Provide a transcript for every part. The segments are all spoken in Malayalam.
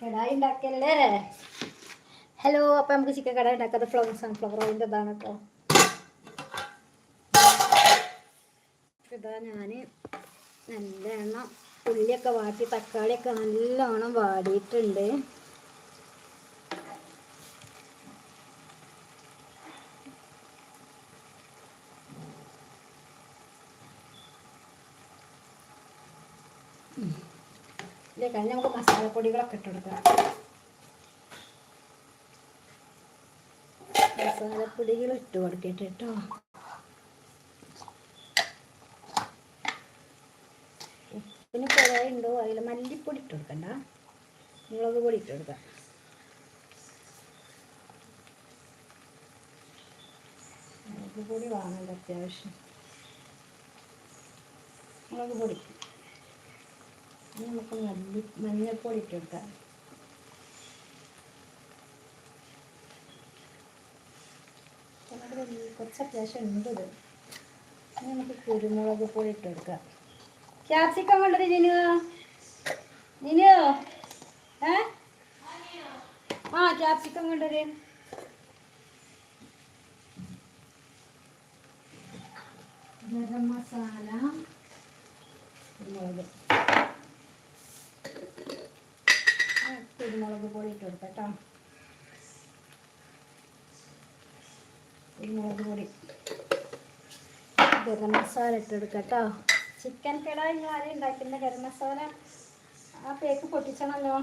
കടായി ഉണ്ടാക്കല്ലേ ഹലോ അപ്പം നമുക്ക് ചിക്കൻ കടായി ഉണ്ടാക്കാതെ ഫ്ലവർ സൺഫ്ലവർ ഓയിലിന്റെ ഇതാണ് കേട്ടോ ഇതാ ഞാൻ എണ്ണം ഉള്ളിയൊക്കെ വാട്ടി തക്കാളിയൊക്കെ നല്ലോണം വാടിയിട്ടുണ്ട്. ഇതിൽ കഴിഞ്ഞ് നമുക്ക് മസാലപ്പൊടികളൊക്കെ ഇട്ട് കൊടുക്കാം മസാലപ്പൊടികൾ ഇട്ട് കൊടുക്കട്ടെ കേട്ടോ ഉപ്പിന് ഉണ്ടോ? അതിൽ മല്ലിപ്പൊടി ഇട്ട് കൊടുക്കണ്ട. മുളക് പൊടി ഇട്ട് കൊടുക്കാം. മുളക് പൊടി വാങ്ങേണ്ട അത്യാവശ്യം. മുളക് പൊടി. ഇനി നമുക്ക് മല്ലി മഞ്ഞൾപ്പൊടി ഇട്ട് കൊടുക്കാം കുറച്ച് അത്യാവശ്യം ഉണ്ട് ഇത് ഇനി നമുക്ക് കുരുമുളക് പൊടി ഇട്ട് കൊടുക്കാം ക്യാപ്സിക്കം കൊണ്ടത് ജിനു? ജിനു? ഏ? ആ ക്യാപ്സിക്കം കൊണ്ടൊരു ഗരം മസാല. കുരുമുളക് ആ, കുരുമുളക് പൊടി ഇട്ട് കൊടുക്കാം കേട്ടോ. കുരുമുളക് പൊടി. ഗരം മസാല ഇട്ട് കേട്ടോ. ചിക്കൻ കടായി ഞാൻ ഉണ്ടാക്കുന്ന ഗരം മസാല ആ പേക്ക് പൊട്ടിച്ചണല്ലോ.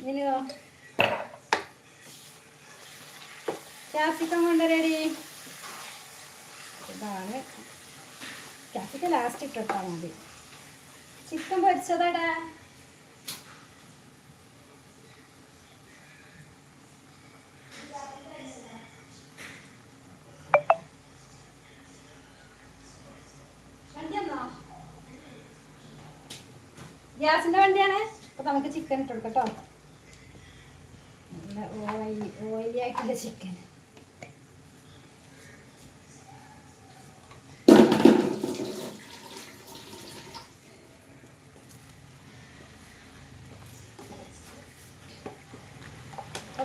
ഇങ്ങനെയോ ക്യാപ്സിക്കം കൊണ്ടുവരേടി ഇതാണ്. ക്യാപ്സിക്കം ലാസ്റ്റ് ഇട്ടിട്ടാൽ മതി. ചിക്കൻ പൊരിച്ചതാടാ. ഗ്യാസിന്റെ വണ്ടിയാണ്. അപ്പൊ നമുക്ക് ചിക്കൻ ഇട്ട് കൊടുക്കട്ടോ നല്ല ഓയിലി ഓയിലി ആയിട്ടുള്ള ചിക്കൻ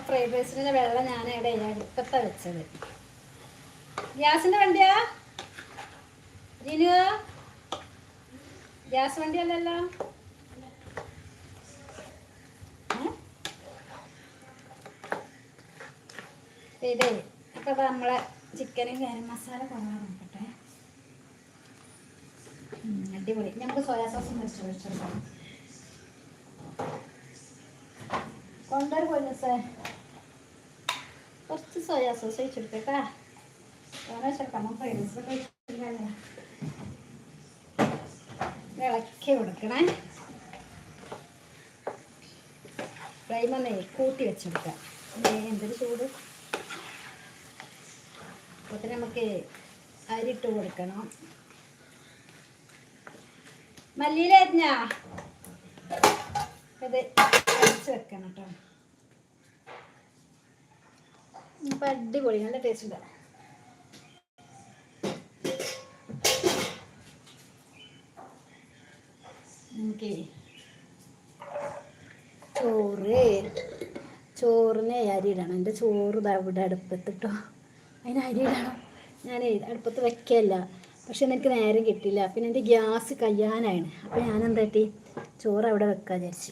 ഫ്രൈഡ് റൈസിന്റെ വെള്ളം ഞാൻ ഇവിടെ അടുപ്പത്താ വെച്ചത്. ഗ്യാസിന്റെ വണ്ടിയാ? ജിനു ഗ്യാസ് വണ്ടിയല്ലല്ലോ ഇതേ അപ്പോൾ നമ്മളെ ചിക്കനും ഗരം മസാല കുറവാണ് അടിപൊളി. നമുക്ക് സോയാ സോസ് വെച്ച് വെച്ചെടുക്കാം. കൊണ്ടൊരു കൊല്ലസേ കുറച്ച് സോയാ സോസ് കഴിച്ചിട്ടില്ലല്ലോ ഇളക്കി കൊടുക്കണേ. ഫ്ലെയിം ഒന്നേ കൂട്ടി വെച്ചെടുക്കാം. എന്തൊരു ചൂട്? അപ്പോൾ നമുക്ക് അരിട്ട് കൊടുക്കണം. മല്ലിയിലരിഞ്ഞ ഇത് അരിച്ച് വെക്കണം കേട്ടോ അപ്പം അടിപൊളി നല്ല ടേസ്റ്റ് ഉണ്ട്. നമുക്ക് ചോറ് ചോറിനെ ഇടണം. എന്റെ ചോറ് ഇതാ ഇവിടെ അടുപ്പത്തിട്ടോ അതിന് അരി ഞാൻ അടുപ്പത്ത് വെക്കല്ല. പക്ഷെ എനിക്ക് നേരം കിട്ടില്ല പിന്നെ എന്റെ ഗ്യാസ് കയ്യാനാണ്. അപ്പോൾ ഞാൻ ചോറ് അവിടെ വെക്കാൻ വിചാരിച്ചു.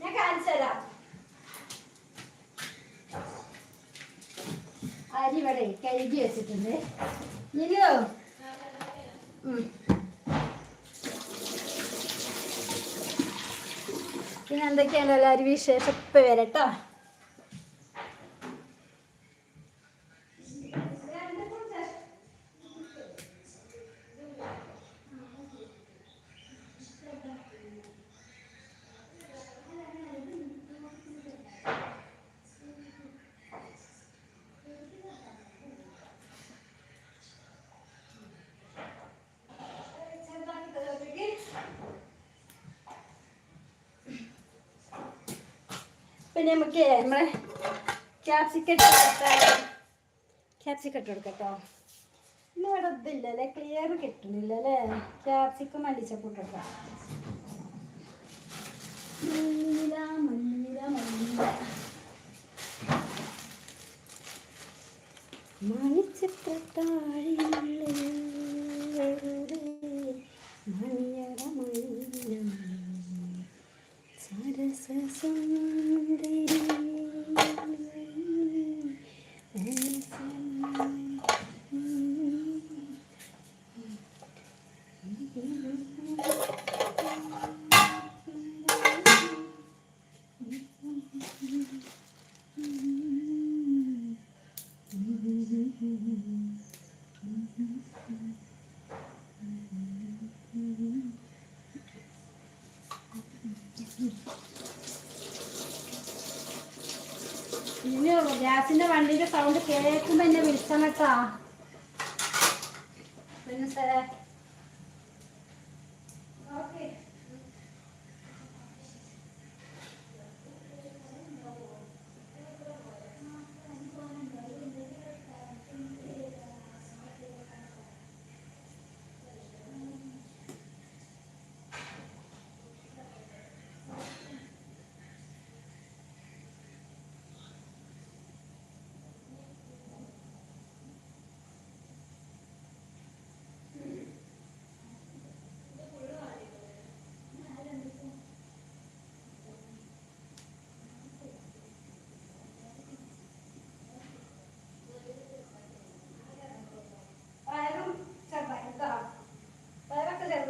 ഞാൻ കാണിച്ചു തരാം ഇവിടെ കഴുകി വെച്ചിട്ടുണ്ട്. ഉം. പിന്നെ എന്തൊക്കെയാണല്ലോ എല്ലാവരും വിശേഷം? ഇപ്പം വരട്ടോ. പിന്നെ നമുക്ക് നമ്മളെ ക്യാപ്സിക്കറ്റ് ക്യാപ്സിക്കട്ട് കൊടുക്കട്ടോ. ഇന്ന് ഇവിടെ ഇതില്ലല്ലേ? ക്ലിയർ കിട്ടുന്നില്ല അല്ലേ ക്യാപ്സിക്കം മല്ലിച്ചപ്പൂട്ടോ മഞ്ഞില മഞ്ഞില മഞ്ഞില. മണിച്ചിത്രത്താഴിനുള്ളിൽ മണിയറ മണിയം സരസസുന്ദരി ഇനി ഗ്യാസിന്റെ വണ്ടിന്റെ സൗണ്ട് കേൾക്കുമ്പോ എന്നെ വിളിച്ചാണ് കേട്ടാ. പിന്നെ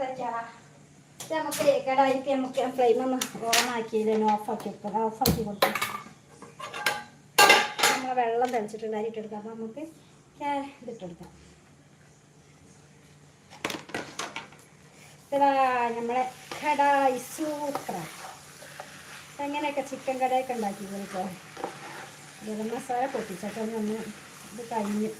ഇത് നമുക്ക് കടായിക്ക് നമുക്ക് ഫ്ലെയിം ഒന്ന് ഓൺ ആക്കിയില്ല ഓഫാക്കി വെക്കാം ഓഫാക്കി കൊടുക്കാം. നമ്മൾ വെള്ളം തെളിച്ചിട്ടുണ്ട് അരിട്ടെടുക്കാം അപ്പം നമുക്ക് ഇതിട്ടെടുക്കാം ഇതാ നമ്മളെ കടായി സൂപ്പറാണ് എങ്ങനെയൊക്കെ ചിക്കൻ കടയൊക്കെ ഉണ്ടാക്കി കൊടുക്കാം ഗരം മസാല പൊട്ടിച്ചൊക്കെ ഒന്ന് ഇത് കഴിഞ്ഞ്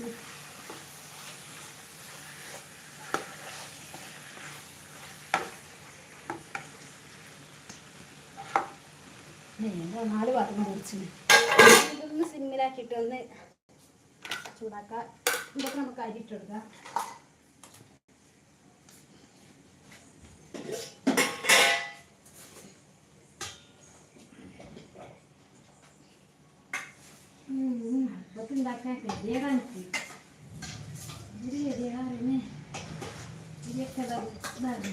നേരെ നാല് പാത്രം പൊടിച്ചു. ഇതൊന്ന് സിമ്മിലാക്കിയിട്ട് ഒന്ന് ചൂടാക്കാം. ഇതൊക്കെ നമുക്ക് അരിയിട്ടെടുക്കാം. അതൊക്കെ ഉണ്ടാക്കാൻ ഗതിയേടാണ് ഇതിൽ ഗതിയേടാറിനെ ഇതിയൊക്കെ ഇതാണ്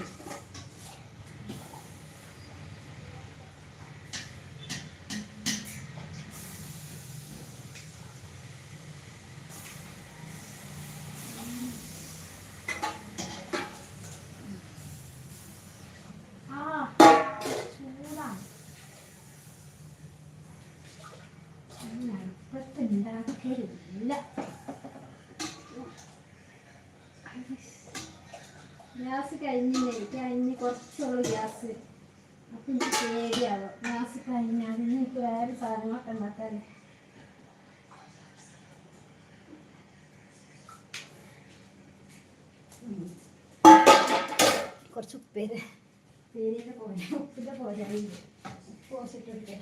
ആ ചൂടാണ് അടുപ്പത്ത് ഉണ്ടാക്കലില്ല ഗ്യാസ് കഴിഞ്ഞില്ലേ കഴിഞ്ഞ് കുറച്ചുള്ളൂ ഗ്യാസ് അപ്പം എനിക്ക് പേടിയാവും. ഗ്യാസ് കഴിഞ്ഞാൽ എനിക്ക് വേറെ സാധനങ്ങളൊക്കെ ഉണ്ടാക്കാൻ കുറച്ച് ഉപ്പേര്. പേരിയുടെ പോലെ ഉപ്പിന്റെ പോലെ ഉപ്പ് കുറച്ചിട്ട് എടുക്കട്ടെ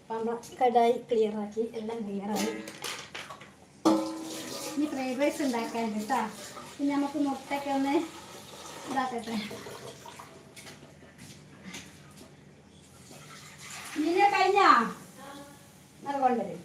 അപ്പം കടായി ക്ലിയർ ആക്കി. എല്ലാം ക്ലിയറായി ഇനി ഫ്രൈഡ് റൈസ് ഉണ്ടാക്കാൻ കേട്ടോ ഇനി നമുക്ക് മുട്ടയ്ക്ക് ഒന്ന് ഇതാക്കട്ടെ. നിന്നെ കഴിഞ്ഞാ അത് കൊണ്ടുവരും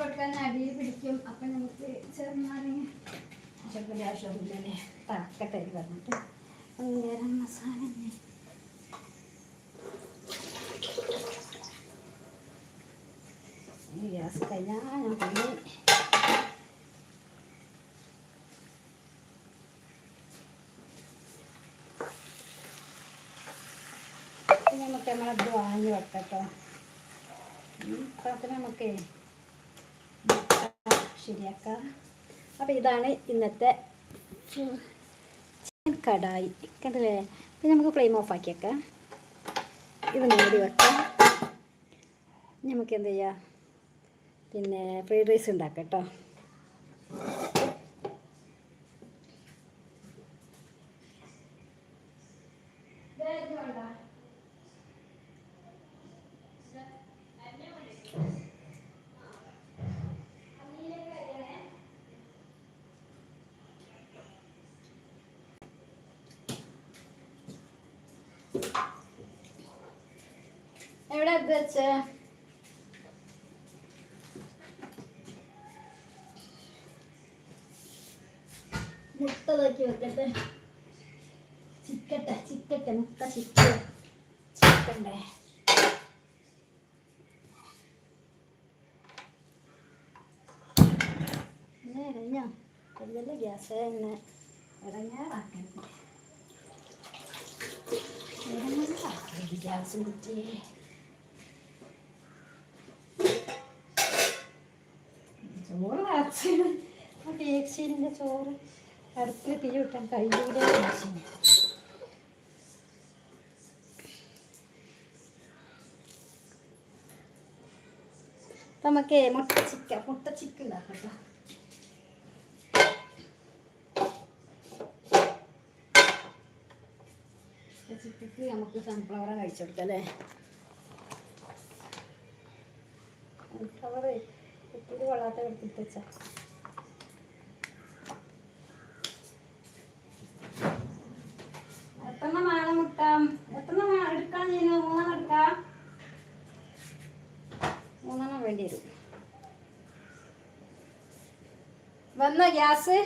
കൊടുക്കാൻ അടിയിൽ പിടിക്കും. അപ്പം നമുക്ക് ചെറുനാരങ്ങ ആവശ്യമില്ല ആവശ്യമില്ലല്ലേ തക്കട്ടെ പറഞ്ഞിട്ട് ഗരം മസാല ഗ്യാസ് കഴിഞ്ഞാൽ ഞാൻ പണി ഇനി നമുക്ക് നമ്മളത് വാങ്ങി വെക്കട്ടോ. പാത്രം നമുക്ക് ശരിയാക്കാം. അപ്പോൾ ഇതാണ് ഇന്നത്തെ ചിക്കൻ കടായി. കണ്ടില്ലേ? പിന്നെ നമുക്ക് ഫ്ലെയിം ഓഫ് ആക്കിയേക്കാം ഇത് മൂടി വെക്കാം. നമുക്ക് എന്ത് ചെയ്യാം? പിന്നെ ഫ്രൈഡ് റൈസ് ഉണ്ടാക്കാം കേട്ടോ. എവിടെ ഇത് വെച്ചേ മുട്ട നോക്കി വെക്കട്ടെ. ചിക്കട്ടെ ചിക്കട്ടെ മുട്ട ചിക്ക ചിക്കണ്ടേ ഇങ്ങനെ കഴിഞ്ഞോ? വലിയ ഗ്യാസ് ഇങ്ങനെ ഇറങ്ങാറാക്കരുത് ഇറങ്ങാറാക്കരുത് ഗ്യാസ് കുറ്റി ചോറ് ആ ടേക്സിന്റെ ചോറ് അടുപ്പിൽ തീ കിട്ടാൻ കഴിയൂല ടേക്സിന് നമുക്ക് മുട്ട ചിക്ക മുട്ട ചിക്ക് ഉണ്ടാക്കാം ചിക്കക്ക് നമുക്ക് സൺഫ്ലവർ കഴിച്ചു കൊടുക്കാം അല്ലേ? സൺഫ്ലവർ കുട്ടിയിൽ കൊള്ളാത്ത എടുത്തിട്ട് വെച്ചാ. എത്ര എത്ര മൂന്നെണ്ണം വേണ്ടി വരും. വന്ന ഗ്യാസ്?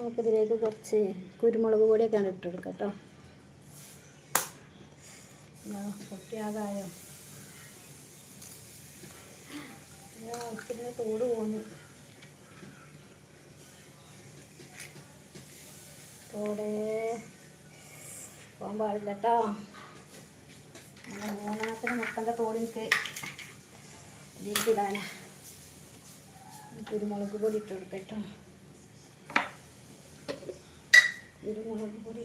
നമുക്കിതിലേക്ക് കുറച്ച് കുരുമുളക് പൊടിയൊക്കെ ആണ് ഇട്ട് കൊടുക്കാം കേട്ടോ പൊട്ടിയാകായോ തോട് പോന്നു. തോടെ. പോകാൻ പാടില്ല കേട്ടോ. മൂന്നാമത്തിന് മുട്ടന്റെ തോട് എനിക്ക് ഇതിലേക്ക് ഇടാനാ. കുരുമുളക് പൊടി ഇട്ട് കൊടുക്കാം കേട്ടോ കുരുമുളക് പൊടി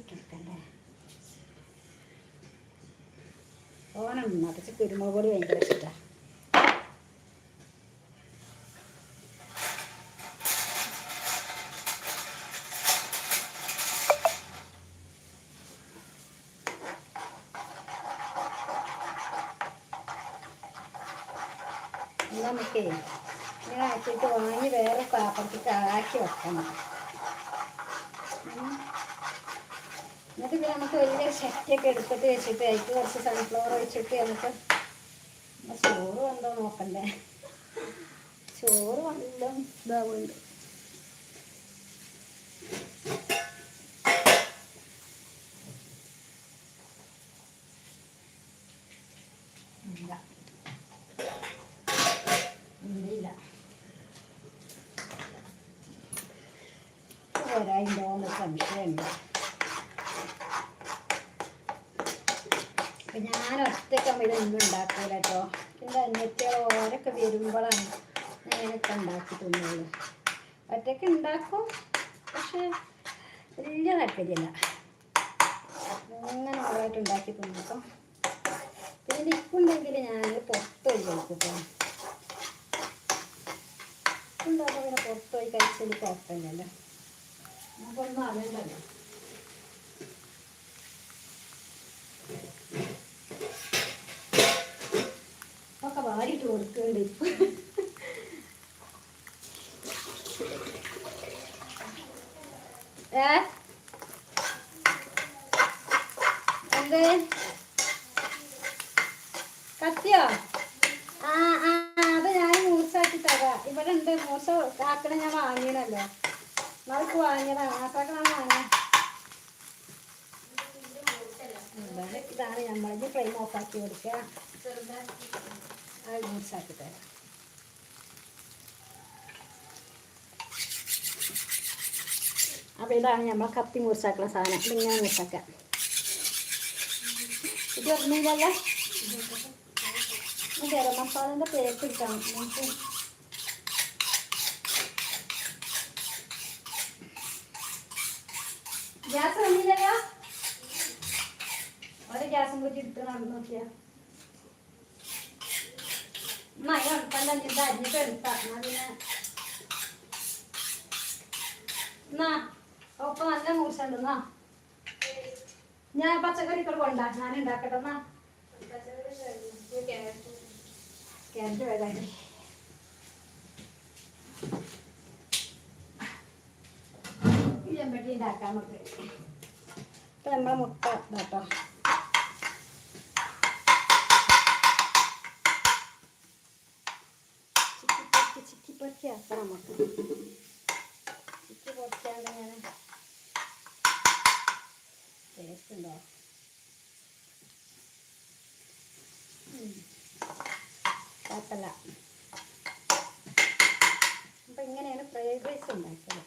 കുരുമുളക് പൊടി ഭയങ്കര ഇഷ്ടമാണ് നമുക്കേ ഇങ്ങനെ ആക്കിയിട്ട് വാങ്ങി വേറെ പാത്രത്തിൽ ആക്കി വെക്കണം. നമുക്ക് വലിയ ശക്തിയൊക്കെ എടുത്തിട്ട് വെച്ചിട്ട് എനിക്ക് കുറച്ച് സൺഫ്ലവർ വെച്ചിട്ട് നമുക്ക് ചോറ് വന്നോ നോക്കണ്ടേ? ചോറ് വന്നല്ലോ ഇല്ല. വരാതിണ്ടോന്ന് സംശയമുണ്ട്. അപ്പൊ ഞാൻ ഒറ്റയ്ക്കാകുമ്പോൾ ഇതൊന്നും ഉണ്ടാക്കില്ല കേട്ടോ എന്റെ അന്യത്തികൾ ഓരൊക്കെ വരുമ്പോഴാണ് ഞാനൊക്കെ ഉണ്ടാക്കി തിന്നുള്ളൂ ഒറ്റയ്ക്ക് ഉണ്ടാക്കും പക്ഷെ വലിയ താല്പര്യമില്ല അങ്ങനെ ഓളായിട്ട് ഉണ്ടാക്കി തിന്നിട്ടോ പിന്നെ നിൽക്കുണ്ടെങ്കിൽ ഞാൻ പുറത്ത് പോയി കഴിക്കും പിന്നെ പുറത്ത് പോയി കഴിച്ചാൽ കുഴപ്പമില്ലല്ലോ. നമുക്കൊന്നും അറിയണ്ടല്ലോ. കൊടുക്കുന്നുണ്ട് ഇപ്പൊ ഏ? എന്ത്? കത്തിയോ? ആ ആ അത് ഞാൻ മൂസാക്കി തരാം. ഇവിടെ ഉണ്ട്. മൂസ ആക്കണ ഞാൻ വാങ്ങിയതല്ലോ? നമുക്ക് വാങ്ങിയതാണ്. ആക്കാക്കണം വാങ്ങിയ ഇതാണ് നമ്മളിത് ഫ്ലെയിം ഓഫാക്കി കൊടുക്കുക അത് മൂസാക്കി തരാം അപ്പോൾ ഇതാണ് നമ്മൾ കത്തി മുറിച്ചാക്കുന്ന സാധനം. ഇതിങ്ങനെ മൂർച്ചാക്കാം ഇത് ഓർമ്മയില്ലല്ലോ ഗരം മസാലന്റെ പേക്ക് ഇട്ടാണ്. നമുക്ക് ഗ്യാസ് വന്നില്ലല്ലോ? ഒരു ഗ്യാസും കൂട്ടി എടുത്ത് നടന്നു നോക്കിയാ. ഉണക്കല്ല ഇത് അരിഞ്ഞിട്ട് എടുത്താ എന്നാ പിന്നെ എന്നാ ഒപ്പം നല്ല മൂർച്ചുണ്ട് എന്നാ ഞാൻ പച്ചക്കറി കൊണ്ട ഞാൻ ഉണ്ടാക്കട്ടെ എന്നാ ക്യാരറ്റ് വേഗം ചെമ്പട്ടി ഉണ്ടാക്കാൻ നമുക്ക് ഇപ്പം നമ്മളെ മുട്ട ഇതാട്ടോ. ആക്കണം നമുക്ക്. ഇച്ചിരി പൊരിച്ചാണ്ട് ഞാൻ ടേസ്റ്റ് ഉണ്ടോ. കുഴപ്പമില്ല. അപ്പം ഇങ്ങനെയാണ് ഫ്രൈഡ് റൈസ് ഉണ്ടാക്കിയത്.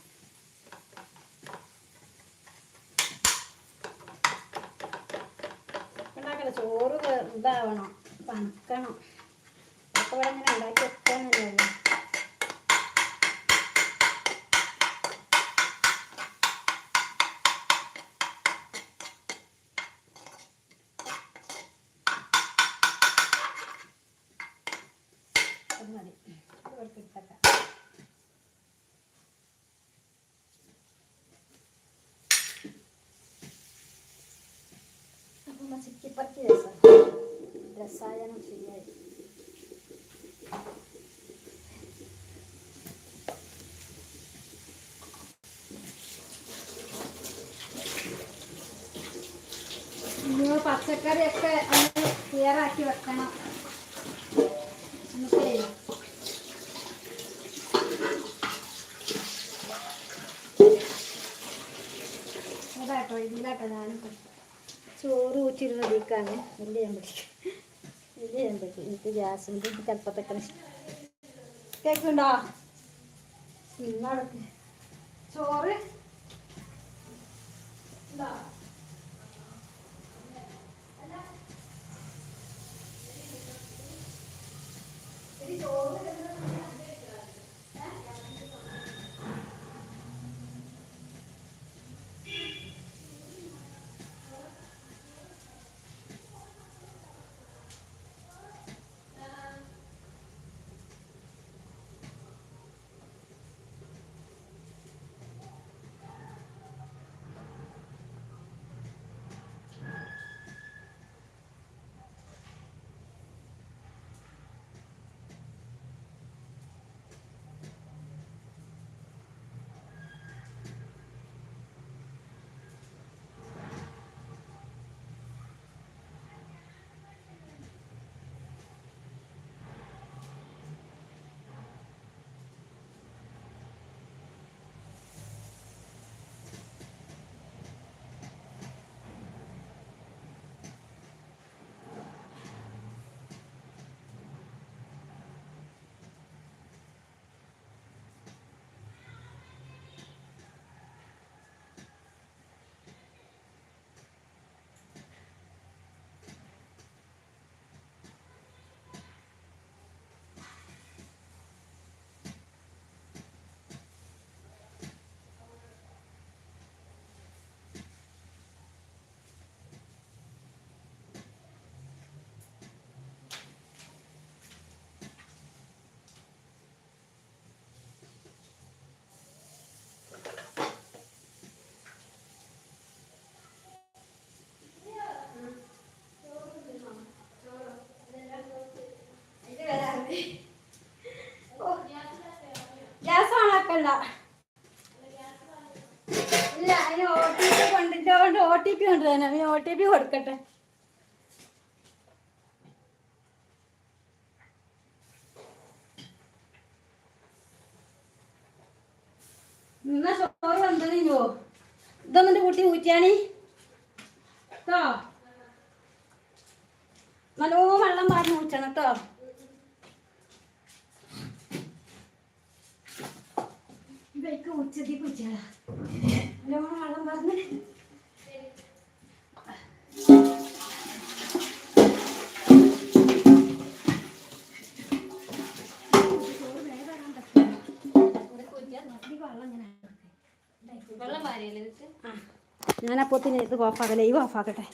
ഉണ്ടാക്കണം. ചോറ് ഇതാവണം പണക്കണം അപ്പോൾ ഇങ്ങനെ ഉണ്ടാക്കി വെക്കാനല്ലേ ഉള്ളൂ അത് മതി ഇത് ഇവിടേക്ക് ഇട്ടേക്കാം ചിക്കിപ്പറ്റി രസം രസായനം ശരിയായി. പച്ചക്കറിയൊക്കെ ഒന്ന് ക്ലിയർ ആക്കി വെക്കണം. എന്നിട്ടേ ഇതാട്ടോ ഇതിലാട്ടോ ഞാനിപ്പോൾ ചോറ് ഊറ്റിരുന്നതിക്കാണ് വലിയ ചെമ്പട്ടി വലിയ ചെമ്പട്ടി എനിക്ക് ഗ്യാസിന്റെ ചിലപ്പത്തൊക്കെ കേൾക്കുണ്ടോ ഇന്നടക്ക് ചോറ്. ഇതാ. ഇതൊന്നിന്റെ കുട്ടി ഊറ്റിയാണി. കേട്ടോ നല്ലോ വെള്ളം പാർന്ന് ഊറ്റണം കേട്ടോ ഇവയ്ക്ക് ഉച്ചതി കുറ്റിയാളാ നല്ലോ വെള്ളം പാർന്ന് വെള്ളം പാരിയല്ലേ ഇതിക്ക് ഞാനപ്പോ ഇത് ഓഫാക്കല്ലേ ഈ ഓഫാക്കട്ടെ